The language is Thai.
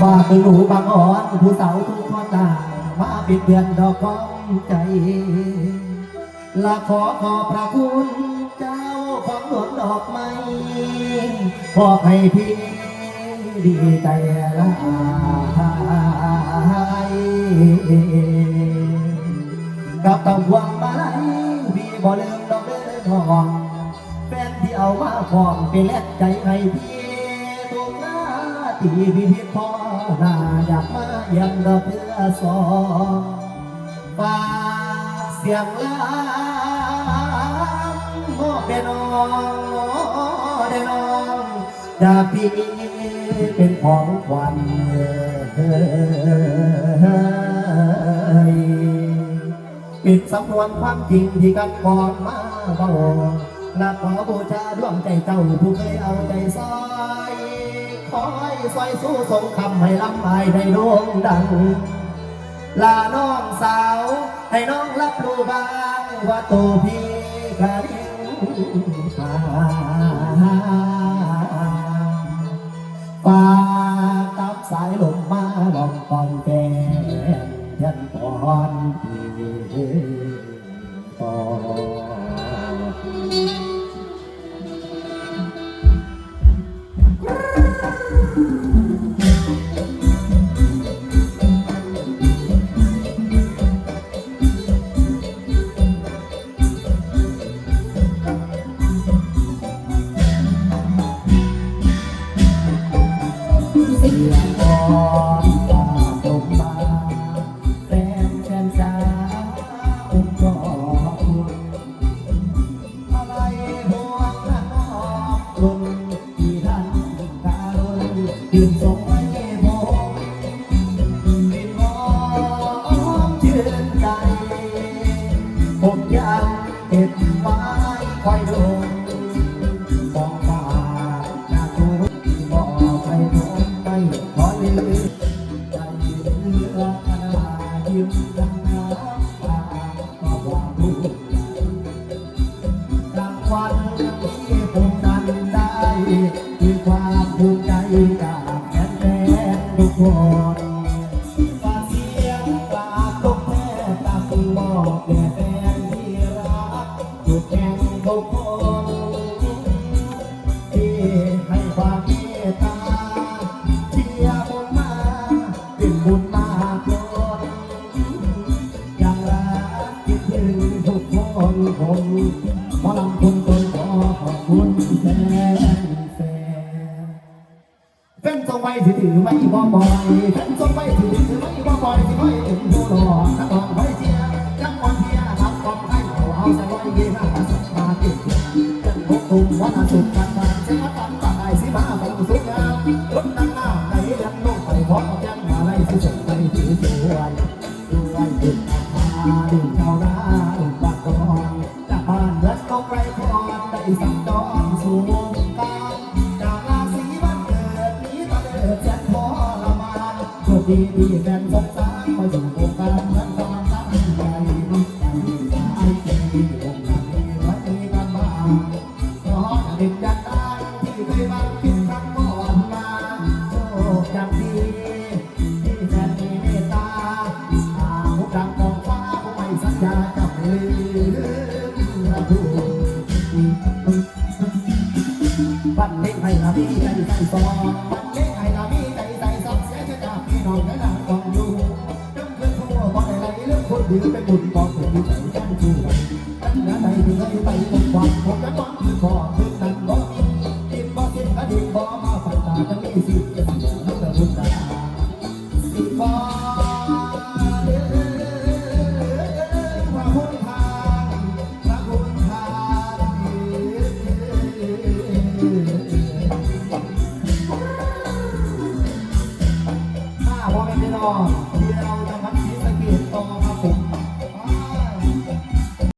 ฝากไปหนูบางอ่อนผู้สาวทุกคนตามาเป็นเดือนดอกของใจละขอขอบพระคุณเจ้าของหลวงดอกไม้พอให้พี่ดีใจละกับตะวังมาลัยพี่บ่ลืมดอกเด้อทองแฟนที่เอามาพร้อมเป็นแลกใจให้พี่ทุกหน้า ที่พี่พิพอนาอยากมาเยี่ยมดอกเพื่อสองฝากเสียงลามมอบเดนองเดนองจากพี่เป็นของขวัญปิดสำนวนความจริงที่กันก่อนมาเบานักขอบูชาดวงใจเจ้าผู้เคยเอาใจซ้อยค อยซอยสู้สงคำให้ลำไปในด่งดัง ลาน้องสาว ให้น้องรับรู้บ้างว่าตัวพี่กระดิ่งหาฝาตับสายลมมาลองตอนแกนยันตอน ยงอ่อนฝากมาแฟนแฟนจ้าอุ้มกอดคุณอะไรพวกนั้นนอกรุนที่ท่านการุณยืนทรงไว้ผมเป็นหอมชื่นใจ ผมยังเก็บไว้คอยดูมอง มีความภูมิใจจากแฟนๆทุกคนฝากเสียงกราตกแท้ตาคุณบอกแด่แฟนที่รักทุกแห่งทุกคนที่ให้ความเมตตาเชียร์ผมมาเป็นบุญมากล้นยังรักคิดถึงทุกคนผมพลังคุณคนขอขอบคุณแฟนแฟน แฟนส่งไปถือไม่บ่บ่อยแฟนส่งไปถือถือไม่บ่บ่อยที่ไม่เอ็นดูหลอถ้าต้องไปเชียร์จังหวะเชียร์ทำกองให้เอาเอาใส่ไว้เยี่ห้าสัปดาห์ติดจันทกตุ่มวันศุกร์กันมาเสียตันตายสิมาบังสุกงามรถนั่งหน้าในเลี้ยงลูกไปพร้อมจังมาไล่สิส่งไปถือสวยด้วยดึกอาดึงชาวนาดึงปากกอน ดีที่แฟนสงสารมาอยู่วงการเหมือนกำลังตั้งใจใจใจที่วงการนี้ไว้กันบ้างเพราะเด็กจากได้ที่เคยบังคิดครั้งก่อนมาโชคอย่างดีที่แฟนมีเมตตาอาหุดังกองฟ้าผู้ไม่สัญญาจะไม่ลืมระทูปันเล็กให้ละมีใจใส่ซอง มืองคนดีเป็นบุญบอกถึงใจกันชูตั้งแต่ใดที่เคยไปพบความผมนั้นวันคือขอถึงนั้นบ่มีอิ่มบ่สิ้นอดีตบ่มาฝันตาจะมีสิทธิ์จะเสียน้ำตาบุญตาสิบ่เด้อพระคุณทานพระคุณทานข้าพ่อแม่พี่น้อง